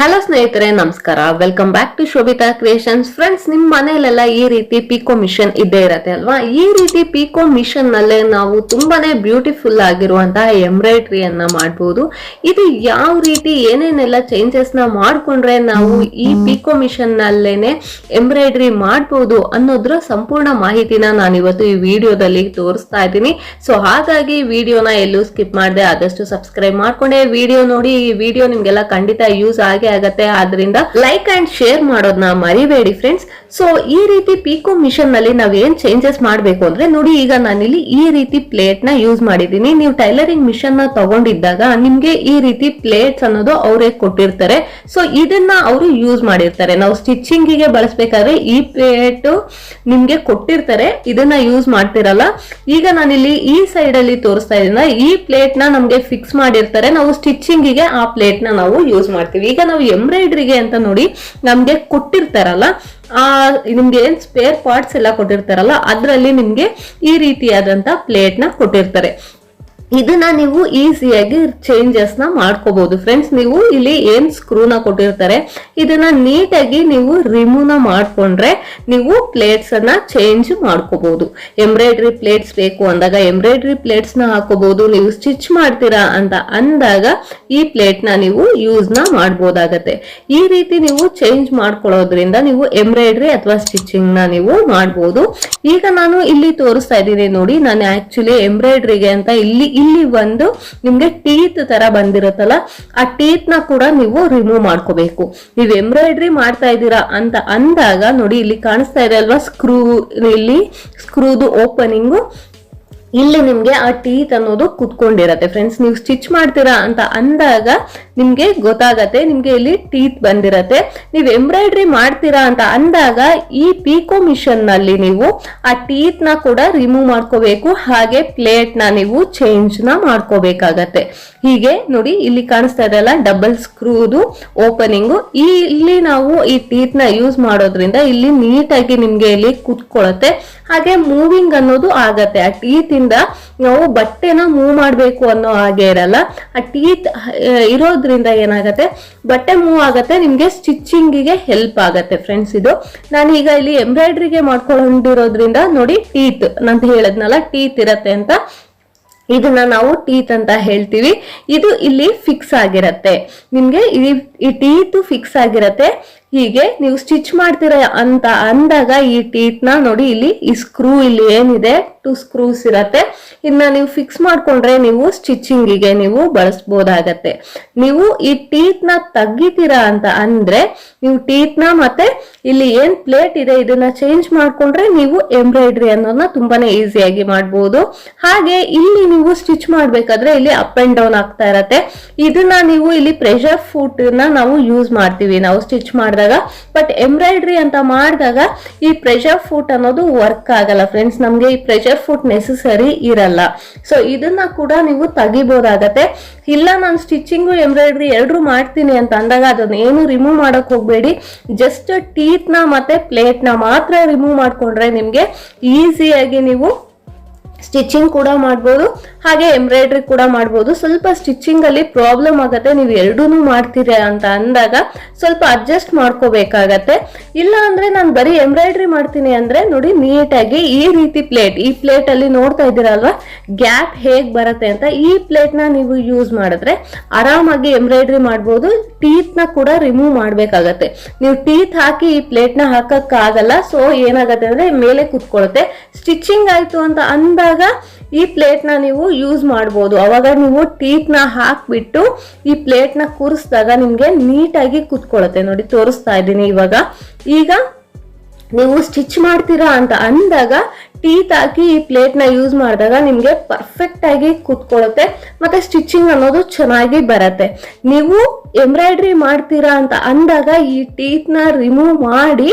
Hello ಸ್ನೇಹಿತರೆ ನಮಸ್ಕಾರ. Welcome back to Shobhita Creations friends ನಿಮ್ ಮನೆಯಲ್ಲೆಲ್ಲ ಈ ರೀತಿ ಪಿಕೋ ಮಿಷನ್ ಇದ್ದೇ ಇರತ್ತೆ ಅಲ್ವಾ? ಈ ರೀತಿ ಪಿಕೋ ಮಿಷನ್ ನಲ್ಲೇ ನಾವು ತುಂಬಾನೇ ಬ್ಯೂಟಿಫುಲ್ ಆಗಿರುವಂತಹ ಎಂಬ್ರಾಯ್ಡ್ರಿ ಅನ್ನ ಮಾಡಬಹುದು ಇದು ಯಾವ ರೀತಿ ಏನೇನೆಲ್ಲ ಚೇಂಜಸ್ನ ಮಾಡ್ಕೊಂಡ್ರೆ ನಾವು ಈ ಪಿಕೋ ಮಿಷನ್ ನಲ್ಲೇನೆ ಎಂಬ್ರಾಯ್ಡ್ರಿ ಮಾಡಬಹುದು ಅನ್ನೋದ್ರ ಸಂಪೂರ್ಣ ಮಾಹಿತಿನ ನಾನು ಇವತ್ತು ಈ ವಿಡಿಯೋದಲ್ಲಿ ತೋರಿಸ್ತಾ ಇದ್ದೀನಿ. ಸೊ ಹಾಗಾಗಿ ವಿಡಿಯೋನ ಎಲ್ಲೂ ಸ್ಕಿಪ್ ಮಾಡದೆ ಆದಷ್ಟು ಸಬ್ಸ್ಕ್ರೈಬ್ ಮಾಡ್ಕೊಂಡೆ. ವಿಡಿಯೋ ನೋಡಿ ಈ ವಿಡಿಯೋ ನಿಮ್ಗೆಲ್ಲ ಖಂಡಿತ ಯೂಸ್ ಆಗೇ ಆಗತ್ತೆ. ಆದ್ರಿಂದ ಲೈಕ್ ಅಂಡ್ ಶೇರ್ ಮಾಡೋದನ್ನ ಮರಿಬೇಡಿ ಫ್ರೆಂಡ್ಸ್ ಸೊ ಈ ರೀತಿ ಪಿಕೋ ಮಿಷನ್ನಲ್ಲಿ ನಾವ್ ಏನ್ ಚೇಂಜಸ್ ಮಾಡ್ಬೇಕು ಅಂದ್ರೆ ನೋಡಿ, ಈಗ ನಾನಿಲ್ಲಿ ಈ ರೀತಿ ಪ್ಲೇಟ್ನ ಯೂಸ್ ಮಾಡಿದೀನಿ ನೀವು ಟೈಲರಿಂಗ್ ಮಿಷನ್ನ ತಗೊಂಡಿದ್ದಾಗ ನಿಮ್ಗೆ ಈ ರೀತಿ ಪ್ಲೇಟ್ಸ್ ಅನ್ನೋದು ಅವರೇ ಕೊಟ್ಟಿರ್ತಾರೆ. ಸೊ ಇದನ್ನ ಅವರು ಯೂಸ್ ಮಾಡಿರ್ತಾರೆ. ನಾವು ಸ್ಟಿಚಿಂಗ್ಗೆ ಬಳಸ್ಬೇಕಾದ್ರೆ ಈ ಪ್ಲೇಟ್ ನಿಮ್ಗೆ ಕೊಟ್ಟಿರ್ತಾರೆ. ಇದನ್ನ ಯೂಸ್ ಮಾಡ್ತಿರಲ್ಲ. ಈಗ ನಾನಿಲ್ಲಿ ಈ ಸೈಡ್ ಅಲ್ಲಿ ತೋರಿಸ್ತಾ ಇದ್ದೀನಿ. ಈ ಪ್ಲೇಟ್ನ ನಮ್ಗೆ ಫಿಕ್ಸ್ ಮಾಡಿರ್ತಾರೆ. ನಾವು ಸ್ಟಿಚಿಂಗ್ಗೆ ಆ ಪ್ಲೇಟ್ನ ನಾವು ಯೂಸ್ ಮಾಡ್ತೀವಿ. ಈಗ ನಾವು ಎಂಬ್ರಾಯ್ಡ್ರಿಗೆ ಅಂತ ನೋಡಿ ನಮ್ಗೆ ಕೊಟ್ಟಿರ್ತಾರಲ್ಲ, ಆ, ನಿಮ್ಗೆ ಏನ್ ಸ್ಪೇರ್ ಪಾರ್ಟ್ಸ್ ಎಲ್ಲ ಕೊಟ್ಟಿರ್ತಾರಲ್ಲ, ಅದ್ರಲ್ಲಿ ನಿಮ್ಗೆ ಈ ರೀತಿಯಾದಂತ ಪ್ಲೇಟ್ನ ಕೊಟ್ಟಿರ್ತಾರೆ. ಇದನ್ನ ನೀವು ಈಸಿಯಾಗಿ ಚೇಂಜಸ್ನ ಮಾಡ್ಕೋಬಹುದು ಫ್ರೆಂಡ್ಸ್ ನೀವು ಇಲ್ಲಿ ಏನ್ ಸ್ಕ್ರೂನ ಕೊಟ್ಟಿರ್ತಾರೆ, ಇದನ್ನ ನೀಟಾಗಿ ನೀವು ರಿಮೂವ್ನ ಮಾಡ್ಕೊಂಡ್ರೆ ನೀವು ಪ್ಲೇಟ್ಸ್ ಅನ್ನ ಚೇಂಜ್ ಮಾಡ್ಕೋಬಹುದು ಎಂಬ್ರಾಯ್ಡ್ರಿ ಪ್ಲೇಟ್ಸ್ ಬೇಕು ಅಂದಾಗ ಎಂಬ್ರಾಯ್ಡ್ರಿ ಪ್ಲೇಟ್ಸ್ನ ಹಾಕೋಬಹುದು ನೀವು ಸ್ಟಿಚ್ ಮಾಡ್ತೀರಾ ಅಂತ ಅಂದಾಗ ಈ ಪ್ಲೇಟ್ನ ನೀವು ಯೂಸ್ನ ಮಾಡ್ಬೋದಾಗತ್ತೆ. ಈ ರೀತಿ ನೀವು ಚೇಂಜ್ ಮಾಡ್ಕೊಳ್ಳೋದ್ರಿಂದ ನೀವು ಎಂಬ್ರಾಯ್ಡ್ರಿ ಅಥವಾ ಸ್ಟಿಚಿಂಗ್ನ ನೀವು ಮಾಡ್ಬೋದು. ಈಗ ನಾನು ಇಲ್ಲಿ ತೋರಿಸ್ತಾ ಇದ್ದೀನಿ ನೋಡಿ, ನಾನು ಆಕ್ಚುಲಿ ಎಂಬ್ರಾಯ್ಡ್ರಿಗೆ ಅಂತ ಇಲ್ಲಿ ಇಲ್ಲಿ ಒಂದು ನಿಮ್ಗೆ ಟೀತ್ ತರ ಬಂದಿರತ್ತಲ್ಲ, ಆ ಟೀತ್ನ ಕೂಡ ನೀವು ರಿಮೂವ್ ಮಾಡ್ಕೋಬೇಕು. ನೀವು ಎಂಬ್ರಾಯ್ಡ್ರಿ ಮಾಡ್ತಾ ಇದ್ದೀರಾ ಅಂತ ಅಂದಾಗ ನೋಡಿ, ಇಲ್ಲಿ ಕಾಣಿಸ್ತಾ ಇದೆ ಅಲ್ವಾ ಸ್ಕ್ರೂ ಇಲ್ಲಿ ಸ್ಕ್ರೂದು ಓಪನಿಂಗು ಇಲ್ಲಿ ನಿಮ್ಗೆ ಆ ಟೀತ್ ಅನ್ನೋದು ಕುತ್ಕೊಂಡಿರತ್ತೆ. ಫ್ರೆಂಡ್ಸ್ ನೀವು ಸ್ಟಿಚ್ ಮಾಡ್ತೀರಾ ಅಂತ ಅಂದಾಗ ನಿಮ್ಗೆ ಗೊತ್ತಾಗತ್ತೆ, ನಿಮ್ಗೆ ಇಲ್ಲಿ ಟೀತ್ ಬಂದಿರತ್ತೆ. ನೀವು ಎಂಬ್ರಾಯ್ಡ್ರಿ ಮಾಡ್ತೀರಾ ಅಂತ ಅಂದಾಗ ಈ ಪೀಕೋ ಮಿಷನ್ನಲ್ಲಿ ನೀವು ಆ ಟೀತ್ನ ಕೂಡ ರಿಮೂವ್ ಮಾಡ್ಕೋಬೇಕು, ಹಾಗೆ ಪ್ಲೇಟ್ನ ನೀವು ಚೇಂಜ್ನ ಮಾಡ್ಕೋಬೇಕಾಗತ್ತೆ. ಹೀಗೆ ನೋಡಿ, ಇಲ್ಲಿ ಕಾಣಿಸ್ತಾ ಇದೆ ಅಲ್ಲ ಡಬಲ್ ಸ್ಕ್ರೂದು ಓಪನಿಂಗು ಇಲ್ಲಿ ನಾವು ಈ ಟೀತ್ನ ಯೂಸ್ ಮಾಡೋದ್ರಿಂದ ಇಲ್ಲಿ ನೀಟಾಗಿ ನಿಮ್ಗೆ ಇಲ್ಲಿ ಕುತ್ಕೊಳ್ಳುತ್ತೆ ಹಾಗೆ ಮೂವಿಂಗ್ ಅನ್ನೋದು ಆಗತ್ತೆ. ಆ ಟೀತ್ ಇಂದ ನಾವು ಬಟ್ಟೆನ ಮೂವ್ ಮಾಡಬೇಕು ಅನ್ನೋ ಹಾಗೆ ಇರಲ್ಲ. ಆ ಟೀತ್ ಇರೋದ್ರಿಂದ ಏನಾಗತ್ತೆ? ಬಟ್ಟೆ ಮೂವ್ ಆಗತ್ತೆ, ನಿಮ್ಗೆ ಸ್ಟಿಚಿಂಗಿಗೆ ಹೆಲ್ಪ್ ಆಗತ್ತೆ ಫ್ರೆಂಡ್ಸ್ ಇದು. ನಾನು ಈಗ ಇಲ್ಲಿ ಎಂಬ್ರಾಯ್ಡ್ರಿಗೆ ಮಾಡ್ಕೊಂಡಿರೋದ್ರಿಂದ ನೋಡಿ ಟೀತ್ ನಂತ ಹೇಳದ್ನಲ್ಲ ಟೀತ್ ಇರತ್ತೆ ಅಂತ. ಇದನ್ನ ನಾವು ಟೀತ್ ಅಂತ ಹೇಳ್ತೀವಿ. ಇದು ಇಲ್ಲಿ ಫಿಕ್ಸ್ ಆಗಿರತ್ತೆ. ನಿಮ್ಗೆ ಈ ಟೀತ್ ಫಿಕ್ಸ್ ಆಗಿರತ್ತೆ. ಹೀಗೆ ನೀವು ಸ್ಟಿಚ್ ಮಾಡ್ತೀರ ಅಂತ ಅಂದಾಗ ಈ ಟೀತ್ನ ನೋಡಿ ಇಲ್ಲಿ ಈ ಸ್ಕ್ರೂ ಇಲ್ಲಿ ಏನಿದೆ? ಟು ಸ್ಕ್ರೂಸ್ ಇರತ್ತೆ. ಇದನ್ನ ನೀವು ಫಿಕ್ಸ್ ಮಾಡ್ಕೊಂಡ್ರೆ ನೀವು ಸ್ಟಿಚಿಂಗಿಗೆ ನೀವು ಬಳಸ್ಬೋದಾಗತ್ತೆ. ನೀವು ಈ ಟೀತ್ನ ನ ತೆಗಿತೀರಾ ಅಂತ ಅಂದ್ರೆ ನೀವು ಟೀತ್ನ ಮತ್ತೆ ಇಲ್ಲಿ ಏನ್ ಪ್ಲೇಟ್ ಇದೆ ಇದನ್ನ ಚೇಂಜ್ ಮಾಡ್ಕೊಂಡ್ರೆ ನೀವು ಎಂಬ್ರಾಯ್ಡ್ರಿ ಅನ್ನೋದನ್ನ ತುಂಬಾನೇ ಈಸಿಯಾಗಿ ಮಾಡ್ಬೋದು. ಹಾಗೆ ಇಲ್ಲಿ ನೀವು ಸ್ಟಿಚ್ ಮಾಡ್ಬೇಕಾದ್ರೆ ಇಲ್ಲಿ ಅಪ್ ಅಂಡ್ ಡೌನ್ ಆಗ್ತಾ ಇರತ್ತೆ. ಇದನ್ನ ನೀವು ಇಲ್ಲಿ ಪ್ರೆಷರ್ ಫುಟ್ ನಾವು ಯೂಸ್ ಮಾಡ್ತೀವಿ. ನಾವು ಸ್ಟಿಚ್ ಮಾಡಿದಾಗ ಬಟ್ ಎಂಬ್ರಾಯ್ಡ್ರಿ ಅಂತ ಮಾಡಿದಾಗ ಈ ಪ್ರೆಷರ್ ಫುಟ್ ಅನ್ನೋದು ವರ್ಕ್ ಆಗಲ್ಲ ಫ್ರೆಂಡ್ಸ್ ನಮ್ಗೆ ಈ ಪ್ರೆಷರ್ ಫುಟ್ ನೆಸೆಸರಿ ಇರಲ್ಲ. ಸೊ ಇದನ್ನ ಕೂಡ ನೀವು ತೆಗಿಬೋದಾಗತ್ತೆ. ಇಲ್ಲ, ನಾನು ಸ್ಟಿಚಿಂಗು ಎಂಬ್ರಾಯ್ಡ್ರಿ ಎರಡೂ ಮಾಡ್ತೀನಿ ಅಂತ ಅಂದಾಗ ಅದನ್ನ ಏನು ರಿಮೂವ್ ಮಾಡಕ್ ಹೋಗಬೇಡಿ. ಜಸ್ಟ್ ಟೀತ್ನ ಮತ್ತೆ ಪ್ಲೇಟ್ನ ಮಾತ್ರ ರಿಮೂವ್ ಮಾಡ್ಕೊಂಡ್ರೆ ನಿಮ್ಗೆ ಈಸಿಯಾಗಿ ನೀವು ಸ್ಟಿಚಿಂಗ್ ಕೂಡ ಮಾಡ್ಬೋದು. ಹಾಗೆ ಎಂಬ್ರಾಯ್ಡ್ರಿ ಕೂಡ ಮಾಡ್ಬೋದು. ಸ್ವಲ್ಪ ಸ್ಟಿಚಿಂಗ್ ಅಲ್ಲಿ ಪ್ರಾಬ್ಲಮ್ ಆಗತ್ತೆ. ನೀವು ಎರಡೂ ಮಾಡ್ತೀರಾ ಅಂತ ಅಂದಾಗ ಸ್ವಲ್ಪ ಅಡ್ಜಸ್ಟ್ ಮಾಡ್ಕೋಬೇಕಾಗತ್ತೆ. ಇಲ್ಲ ಅಂದ್ರೆ ನಾನು ಬರೀ ಎಂಬ್ರಾಯ್ಡ್ರಿ ಮಾಡ್ತೀನಿ ಅಂದ್ರೆ ನೋಡಿ ನೀಟಾಗಿ ಈ ರೀತಿ ಪ್ಲೇಟ್ ಈ ಪ್ಲೇಟ್ ಅಲ್ಲಿ ನೋಡ್ತಾ ಇದ್ದೀರಲ್ವಾ? ಗ್ಯಾಪ್ ಹೇಗ್ ಬರುತ್ತೆ ಅಂತ ಈ ಪ್ಲೇಟ್ನ ನೀವು ಯೂಸ್ ಮಾಡಿದ್ರೆ ಆರಾಮಾಗಿ ಎಂಬ್ರಾಯ್ಡ್ರಿ ಮಾಡ್ಬೋದು. ಟೀತ್ನ ಕೂಡ ರಿಮೂವ್ ಮಾಡ್ಬೇಕಾಗತ್ತೆ. ನೀವು ಟೀತ್ ಹಾಕಿ ಈ ಪ್ಲೇಟ್ನ ಹಾಕಕ್ ಆಗಲ್ಲ ಸೊ ಏನಾಗತ್ತೆ ಅಂದ್ರೆ ಮೇಲೆ ಕುತ್ಕೊಳ್ಳುತ್ತೆ ಸ್ಟಿಚಿಂಗ್ ಆಯ್ತು ಅಂತ ಅಂದಾಗ ಈ ಪ್ಲೇಟ್ನ ನೀವು ಯೂಸ್ ಮಾಡ್ಬೋದು. ಅವಾಗ ನೀವು ಟೀಕ್ನ ಹಾಕಿಬಿಟ್ಟು ಈ ಪ್ಲೇಟ್ನ ಕೂರಿಸಿದಾಗ ನಿಮ್ಗೆ ನೀಟಾಗಿ ಕುತ್ಕೊಳ್ಳುತ್ತೆ ನೋಡಿ, ತೋರಿಸ್ತಾ ಇದ್ದೀನಿ ಇವಾಗ. ಈಗ ನೀವು ಸ್ಟಿಚ್ ಮಾಡ್ತೀರಾ ಅಂತ ಅಂದಾಗ ಟೀತ್ ಹಾಕಿ ಈ ಪ್ಲೇಟ್ನ ಯೂಸ್ ಮಾಡಿದಾಗ ನಿಮಗೆ ಪರ್ಫೆಕ್ಟ್ ಆಗಿ ಕೂತ್ಕೊಳ್ಳುತ್ತೆ. ಮತ್ತೆ ಸ್ಟಿಚಿಂಗ್ ಅನ್ನೋದು ಚೆನ್ನಾಗಿ ಬರುತ್ತೆ. ನೀವು ಎಂಬ್ರಾಯ್ಡ್ರಿ ಮಾಡ್ತೀರಾ ಅಂತ ಅಂದಾಗ ಈ ಟೀತ್ನ ರಿಮೂವ್ ಮಾಡಿ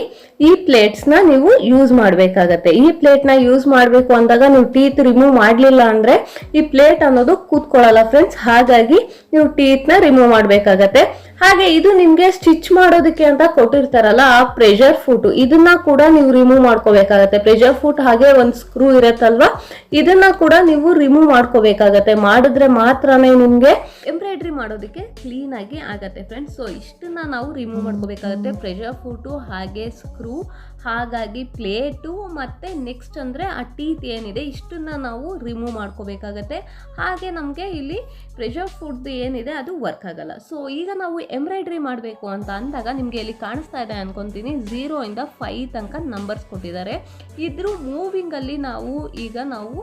ಈ ಪ್ಲೇಟ್ಸ್ನ ನೀವು ಯೂಸ್ ಮಾಡಬೇಕಾಗತ್ತೆ. ಈ ಪ್ಲೇಟ್ನ ಯೂಸ್ ಮಾಡಬೇಕು ಅಂದಾಗ ನೀವು ಟೀತ್ ರಿಮೂವ್ ಮಾಡಲಿಲ್ಲ ಅಂದರೆ ಈ ಪ್ಲೇಟ್ ಅನ್ನೋದು ಕೂತ್ಕೊಳ್ಳಲ್ಲ ಫ್ರೆಂಡ್ಸ್ ಹಾಗಾಗಿ ನೀವು ಟೀತ್ನ ರಿಮೂವ್ ಮಾಡಬೇಕಾಗತ್ತೆ. ಹಾಗೆ ಇದು ನಿಮ್ಗೆ ಸ್ಟಿಚ್ ಮಾಡೋದಕ್ಕೆ ಅಂತ ಕೊಟ್ಟಿರ್ತಾರಲ್ಲ ಆ ಪ್ರೆಷರ್ ಫುಟ್ ಇದನ್ನ ಕೂಡ ನೀವು ರಿಮೂವ್ ಮಾಡ್ಕೋಬೇಕಾಗತ್ತೆ. ಪ್ರೆಷರ್ ಫುಟ್ ಹಾಗೆ ಒಂದು ಸ್ಕ್ರೂ ಇರತ್ತಲ್ವಾ? ಇದನ್ನ ಕೂಡ ನೀವು ರಿಮೂವ್ ಮಾಡ್ಕೋಬೇಕಾಗತ್ತೆ. ಮಾಡಿದ್ರೆ ಮಾತ್ರನೇ ನಿಮ್ಗೆ ಎಂಬ್ರಾಯ್ಡ್ರಿ ಮಾಡೋದಕ್ಕೆ ಕ್ಲೀನ್ ಆಗಿ ಆಗತ್ತೆ ಫ್ರೆಂಡ್ಸ್ ಸೊ ಇಷ್ಟನ್ನ ನಾವು ರಿಮೂವ್ ಮಾಡ್ಕೋಬೇಕಾಗತ್ತೆ. ಪ್ರೆಷರ್ ಫುಟ್ ಹಾಗೆ ಸ್ಕ್ರೂ ಹಾಗಾಗಿ ಪ್ಲೇಟು ಮತ್ತು ನೆಕ್ಸ್ಟ್ ಅಂದರೆ ಆ ಟೀತ್ ಏನಿದೆ, ಇಷ್ಟನ್ನು ನಾವು ರಿಮೂವ್ ಮಾಡ್ಕೋಬೇಕಾಗತ್ತೆ. ಹಾಗೆ ನಮಗೆ ಇಲ್ಲಿ ಪ್ರೆಷರ್ ಫುಡ್ ಏನಿದೆ, ಅದು ವರ್ಕ್ ಆಗಲ್ಲ. ಸೊ ಈಗ ನಾವು ಎಂಬ್ರಾಯ್ಡ್ರಿ ಮಾಡಬೇಕು ಅಂತ ಅಂದಾಗ ನಿಮಗೆ ಇಲ್ಲಿ ಕಾಣಿಸ್ತಾ ಇದೆ ಅಂದ್ಕೊತೀನಿ ಝೀರೋ ಇಂದ ಫೈವ್ ತನಕ ನಂಬರ್ಸ್ ಕೊಟ್ಟಿದ್ದಾರೆ. ಇದ್ರ ಮೂವಿಂಗಲ್ಲಿ ನಾವು ಈಗ ನಾವು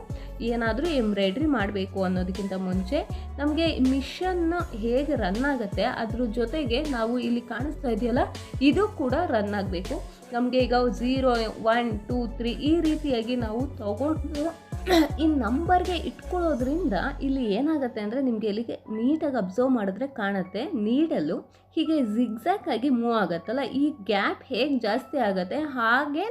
ಏನಾದರೂ ಎಂಬ್ರಾಯ್ಡ್ರಿ ಮಾಡಬೇಕು ಅನ್ನೋದಕ್ಕಿಂತ ಮುಂಚೆ ನಮಗೆ ಮಿಷನ್ ಹೇಗೆ ರನ್ ಆಗುತ್ತೆ, ಅದ್ರ ಜೊತೆಗೆ ನಾವು ಇಲ್ಲಿ ಕಾಣಿಸ್ತಾ ಇದೆಯಲ್ಲ, ಇದು ಕೂಡ ರನ್ ಆಗಬೇಕು. ನಮಗೆ ಈಗ ಝೀರೋ ಒನ್ ಟೂ ತ್ರೀ ಈ ರೀತಿಯಾಗಿ ನಾವು ತಗೊಂಡು ಈ ನಂಬರ್ಗೆ ಇಟ್ಕೊಳ್ಳೋದ್ರಿಂದ ಇಲ್ಲಿ ಏನಾಗುತ್ತೆ ಅಂದರೆ ನಿಮಗೆ ಇಲ್ಲಿಗೆ ನೀಟಾಗಿ ಅಬ್ಸರ್ವ್ ಮಾಡಿದ್ರೆ ಕಾಣುತ್ತೆ. ನೀಡಲು ಹೀಗೆ ಜಿಗ್ಜ್ಯಾಕ್ ಆಗಿ ಮೂವ್ ಆಗುತ್ತಲ್ಲ? ಈ ಗ್ಯಾಪ್ ಹೇಗೆ ಜಾಸ್ತಿ ಆಗುತ್ತೆ? ಹಾಗೇ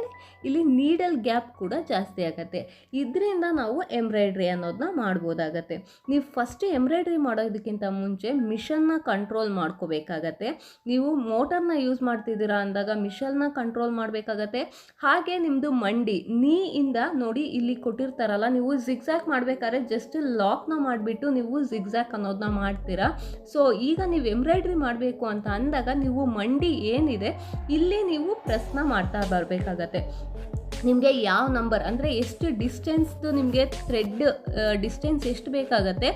ಇಲ್ಲಿ ನೀಡಲ್ ಗ್ಯಾಪ್ ಕೂಡ ಜಾಸ್ತಿ ಆಗುತ್ತೆ. ಇದರಿಂದ ನಾವು ಎಂಬ್ರಾಯ್ಡ್ರಿ ಅನ್ನೋದನ್ನ ಮಾಡ್ಬೋದಾಗತ್ತೆ. ನೀವು ಫಸ್ಟ್ ಎಂಬ್ರಾಯ್ಡ್ರಿ ಮಾಡೋದಕ್ಕಿಂತ ಮುಂಚೆ ಮಿಷನ್ನ ಕಂಟ್ರೋಲ್ ಮಾಡ್ಕೋಬೇಕಾಗತ್ತೆ. ನೀವು ಮೋಟರ್ನ ಯೂಸ್ ಮಾಡ್ತಿದ್ದೀರಾ ಅಂದಾಗ ಮಿಷನ್ನ ಕಂಟ್ರೋಲ್ ಮಾಡಬೇಕಾಗತ್ತೆ. ಹಾಗೆ ನಿಮ್ಮದು ಮಂಡಿ ನೀ ಇಂದ ನೋಡಿ ಇಲ್ಲಿ ಕೊಟ್ಟಿರ್ತಾರಲ್ಲ ನೀವು ಝಿಗ್ಝ್ಯಾಕ್ ಮಾಡಬೇಕಾದ್ರೆ ಜಸ್ಟ್ ಲಾಕ್ನ ಮಾಡಿಬಿಟ್ಟು ನೀವು ಝಿಗ್ಝ್ಯಾಕ್ ಅನ್ನೋದನ್ನ ಮಾಡ್ತೀರಾ? ಸೊ ಈಗ ನೀವು ಎಂಬ್ರಾಯ್ಡ್ರಿ ಮಾಡಬೇಕು ಅಂತ ಅಂದಾಗ ನೀವು ಮಂಡಿ ಏನಿದೆ, ಇಲ್ಲಿ ನೀವು ಪ್ರೆಸ್ನ ಮಾಡ್ತಾ ಬರಬೇಕಾಗತ್ತೆ. ನಿಮಗೆ ಯಾವ ನಂಬರ್ ಅಂದರೆ ಎಷ್ಟು ಡಿಸ್ಟೆನ್ಸ್ದು ನಿಮಗೆ ಥ್ರೆಡ್ ಡಿಸ್ಟೆನ್ಸ್ ಎಷ್ಟು ಬೇಕಾಗತ್ತೆ,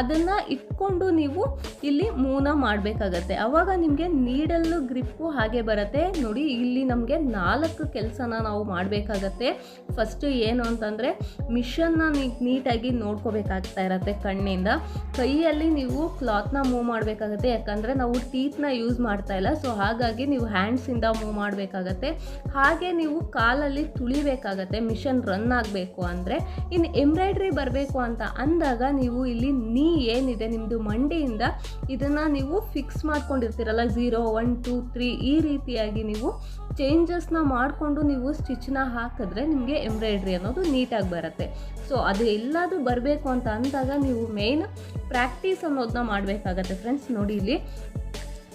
ಅದನ್ನು ಇಟ್ಕೊಂಡು ನೀವು ಇಲ್ಲಿ ಮೂನ ಮಾಡಬೇಕಾಗತ್ತೆ. ಆವಾಗ ನಿಮಗೆ ನೀಡಲ್ಲು ಗ್ರಿಪ್ಪು ಹಾಗೆ ಬರುತ್ತೆ. ನೋಡಿ, ಇಲ್ಲಿ ನಮಗೆ ನಾಲ್ಕು ಕೆಲಸನ ನಾವು ಮಾಡಬೇಕಾಗತ್ತೆ. ಫಸ್ಟು ಏನು ಅಂತಂದರೆ ಮಿಷನ್ನ ನೀಟಾಗಿ ನೋಡ್ಕೋಬೇಕಾಗ್ತಾ ಇರತ್ತೆ ಕಣ್ಣಿಂದ. ಕೈಯಲ್ಲಿ ನೀವು ಕ್ಲಾತ್ನ ಮೂವ್ ಮಾಡಬೇಕಾಗತ್ತೆ. ಯಾಕಂದರೆ ನಾವು ಟೀತ್ನ ಯೂಸ್ ಮಾಡ್ತಾ ಇಲ್ಲ. ಸೊ ಹಾಗಾಗಿ ನೀವು ಹ್ಯಾಂಡ್ಸಿಂದ ಮೂವ್ ಮಾಡಬೇಕಾಗತ್ತೆ. ಹಾಗೆ ನೀವು ಕಾಲಲ್ಲಿ ತುಳಿಬೇಕಾಗತ್ತೆ, ಮಿಷನ್ ರನ್ ಆಗಬೇಕು ಅಂದರೆ. ಇನ್ನು ಎಂಬ್ರಾಯ್ಡ್ರಿ ಬರಬೇಕು ಅಂತ ಅಂದಾಗ ನೀವು ಇಲ್ಲಿ ನೀ ಏನಿದೆ ನಿಮ್ಮದು ಮಂಡಿಯಿಂದ ಇದನ್ನು ನೀವು ಫಿಕ್ಸ್ ಮಾಡ್ಕೊಂಡಿರ್ತೀರಲ್ಲ ಝೀರೋ ಒನ್ ಟೂ ತ್ರೀ ಈ ರೀತಿಯಾಗಿ ನೀವು ಚೇಂಜಸ್ನ ಮಾಡಿಕೊಂಡು ನೀವು ಸ್ಟಿಚ್ನ ಹಾಕಿದ್ರೆ ನಿಮಗೆ ಎಂಬ್ರಾಯ್ಡ್ರಿ ಅನ್ನೋದು ನೀಟಾಗಿ ಬರುತ್ತೆ. ಸೊ ಅದು ಎಲ್ಲಾದರೂ ಬರಬೇಕು ಅಂತ ಅಂದಾಗ ನೀವು ಮೇಯ್ನ್ ಪ್ರಾಕ್ಟೀಸ್ ಅನ್ನೋದನ್ನ ಮಾಡಬೇಕಾಗತ್ತೆ ಫ್ರೆಂಡ್ಸ್ ನೋಡಿ ಇಲ್ಲಿ.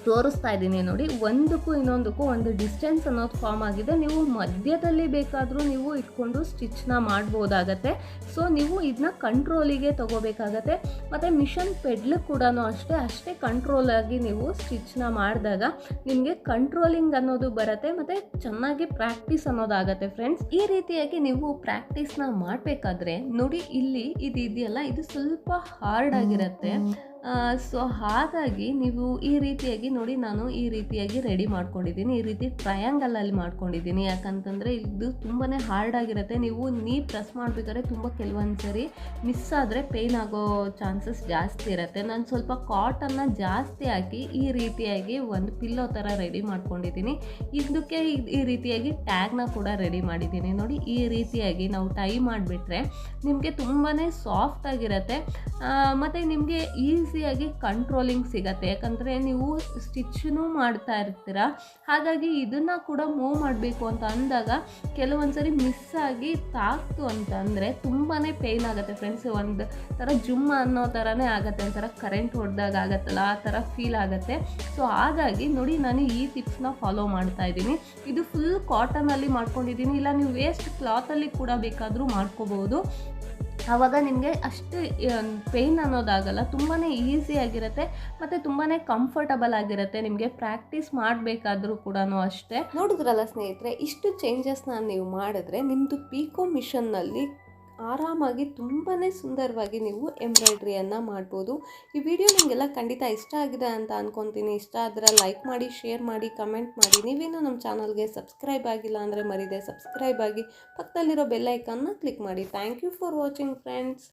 ತೋರಿಸ್ತಾ ಇದ್ದೀನಿ ನೋಡಿ. ಒಂದಕ್ಕೂ ಇನ್ನೊಂದಕ್ಕೂ ಒಂದು ಡಿಸ್ಟೆನ್ಸ್ ಅನ್ನೋದು ಫಾರ್ಮ್ ಆಗಿದೆ. ನೀವು ಮಧ್ಯದಲ್ಲಿ ಬೇಕಾದರೂ ನೀವು ಇಟ್ಕೊಂಡು ಸ್ಟಿಚ್ನ ಮಾಡ್ಬೋದಾಗತ್ತೆ. ಸೊ ನೀವು ಇದನ್ನ ಕಂಟ್ರೋಲಿಗೆ ತಗೋಬೇಕಾಗತ್ತೆ. ಮತ್ತು ಮಿಷನ್ ಪೆಡ್ಲ್ ಕೂಡ ಅಷ್ಟೇ ಅಷ್ಟೇ ಕಂಟ್ರೋಲಾಗಿ ನೀವು ಸ್ಟಿಚ್ನ ಮಾಡಿದಾಗ ನಿಮಗೆ ಕಂಟ್ರೋಲಿಂಗ್ ಅನ್ನೋದು ಬರುತ್ತೆ, ಮತ್ತು ಚೆನ್ನಾಗಿ ಪ್ರಾಕ್ಟೀಸ್ ಅನ್ನೋದಾಗತ್ತೆ ಫ್ರೆಂಡ್ಸ್ ಈ ರೀತಿಯಾಗಿ ನೀವು ಪ್ರಾಕ್ಟೀಸ್ನ ಮಾಡಬೇಕಾದ್ರೆ ನೋಡಿ, ಇಲ್ಲಿ ಇದು ಇದೆಯಲ್ಲ ಇದು ಸ್ವಲ್ಪ ಹಾರ್ಡ್ ಆಗಿರುತ್ತೆ. ಸೊ ಹಾಗಾಗಿ ನೀವು ಈ ರೀತಿಯಾಗಿ ನೋಡಿ, ನಾನು ಈ ರೀತಿಯಾಗಿ ರೆಡಿ ಮಾಡ್ಕೊಂಡಿದ್ದೀನಿ. ಈ ರೀತಿ ಟ್ರಯಾಂಗಲಲ್ಲಿ ಮಾಡ್ಕೊಂಡಿದ್ದೀನಿ. ಯಾಕಂತಂದರೆ ಇದು ತುಂಬಾ ಹಾರ್ಡ್ ಆಗಿರುತ್ತೆ. ನೀವು ನೀ ಪ್ರೆಸ್ ಮಾಡಬೇಕಾದ್ರೆ ತುಂಬ ಕೆಲವೊಂದು ಸರಿ ಮಿಸ್ ಆದರೆ ಪೇಯ್ನ್ ಆಗೋ ಚಾನ್ಸಸ್ ಜಾಸ್ತಿ ಇರುತ್ತೆ. ನಾನು ಸ್ವಲ್ಪ ಕಾಟನ್ನ ಜಾಸ್ತಿ ಹಾಕಿ ಈ ರೀತಿಯಾಗಿ ಒಂದು ಪಿಲ್ಲೋ ಥರ ರೆಡಿ ಮಾಡ್ಕೊಂಡಿದ್ದೀನಿ. ಇದಕ್ಕೆ ಈ ರೀತಿಯಾಗಿ ಟ್ಯಾಗ್ನ ಕೂಡ ರೆಡಿ ಮಾಡಿದ್ದೀನಿ. ನೋಡಿ, ಈ ರೀತಿಯಾಗಿ ನಾವು ಟೈ ಮಾಡಿಬಿಟ್ರೆ ನಿಮಗೆ ತುಂಬಾ ಸಾಫ್ಟ್ ಆಗಿರುತ್ತೆ. ಮತ್ತು ನಿಮಗೆ ಈಸಿಯಾಗಿ ಕಂಟ್ರೋಲಿಂಗ್ ಸಿಗತ್ತೆ. ಯಾಕಂದರೆ ನೀವು ಸ್ಟಿಚ್ನೂ ಮಾಡ್ತಾ ಇರ್ತೀರ. ಹಾಗಾಗಿ ಇದನ್ನು ಕೂಡ ಮೂವ್ ಮಾಡಬೇಕು ಅಂತ ಅಂದಾಗ ಕೆಲವೊಂದು ಸರಿ ಮಿಸ್ ಆಗಿ ತಾಕ್ತು ಅಂತಂದರೆ ತುಂಬಾ ಪೇಯ್ನ್ ಆಗುತ್ತೆ ಫ್ರೆಂಡ್ಸ್ ಒಂದು ಥರ ಜುಮ್ಮ ಅನ್ನೋ ಥರನೇ ಆಗುತ್ತೆ. ಒಂಥರ ಕರೆಂಟ್ ಹೊಡೆದಾಗ ಆಗುತ್ತಲ್ಲ, ಆ ಥರ ಫೀಲ್ ಆಗುತ್ತೆ. ಸೊ ಹಾಗಾಗಿ ನೋಡಿ ನಾನು ಈ ಟಿಪ್ಸ್ನ ಫಾಲೋ ಮಾಡ್ತಾ ಇದ್ದೀನಿ. ಇದು ಫುಲ್ ಕಾಟನಲ್ಲಿ ಮಾಡ್ಕೊಂಡಿದ್ದೀನಿ. ಇಲ್ಲ, ನೀವು ವೇಸ್ಟ್ ಕ್ಲಾತಲ್ಲಿ ಕೂಡ ಬೇಕಾದರೂ ಮಾಡ್ಕೋಬೋದು. ಆವಾಗ ನಿಮಗೆ ಅಷ್ಟು ಪೇಯ್ನ್ ಅನ್ನೋದಾಗಲ್ಲ ತುಂಬಾ ಈಸಿ ಆಗಿರುತ್ತೆ, ಮತ್ತು ತುಂಬಾ ಕಂಫರ್ಟಬಲ್ ಆಗಿರುತ್ತೆ ನಿಮಗೆ ಪ್ರಾಕ್ಟೀಸ್ ಮಾಡಬೇಕಾದ್ರೂ ಕೂಡ ಅಷ್ಟೇ. ನೋಡಿದ್ರಲ್ಲ ಸ್ನೇಹಿತರೆ, ಇಷ್ಟು ಚೇಂಜಸ್ನ ನೀವು ಮಾಡಿದ್ರೆ ನಿಮ್ಮದು ಪಿಕೋ ಮಿಷನ್ನಲ್ಲಿ ಆರಾಮಾಗಿ ತುಂಬಾ ಸುಂದರವಾಗಿ ನೀವು ಎಂಬ್ರಾಯ್ಡ್ರಿಯನ್ನು ಮಾಡ್ಬೋದು. ಈ ವಿಡಿಯೋ ನಿಮಗೆಲ್ಲ ಖಂಡಿತ ಇಷ್ಟ ಆಗಿದೆ ಅಂತ ಅನ್ಕೊತೀನಿ. ಇಷ್ಟ ಆದರೆ ಲೈಕ್ ಮಾಡಿ, ಶೇರ್ ಮಾಡಿ, ಕಮೆಂಟ್ ಮಾಡಿ. ನೀವೇನು ನಮ್ಮ ಚಾನಲ್ಗೆ ಸಬ್ಸ್ಕ್ರೈಬ್ ಆಗಿಲ್ಲ ಅಂದರೆ ಮರಿದೆ. ಸಬ್ಸ್ಕ್ರೈಬ್ ಆಗಿ ಪಕ್ಕದಲ್ಲಿರೋ ಬೆಲ್ಲೈಕನ್ನು ಕ್ಲಿಕ್ ಮಾಡಿ. Thank you for watching friends.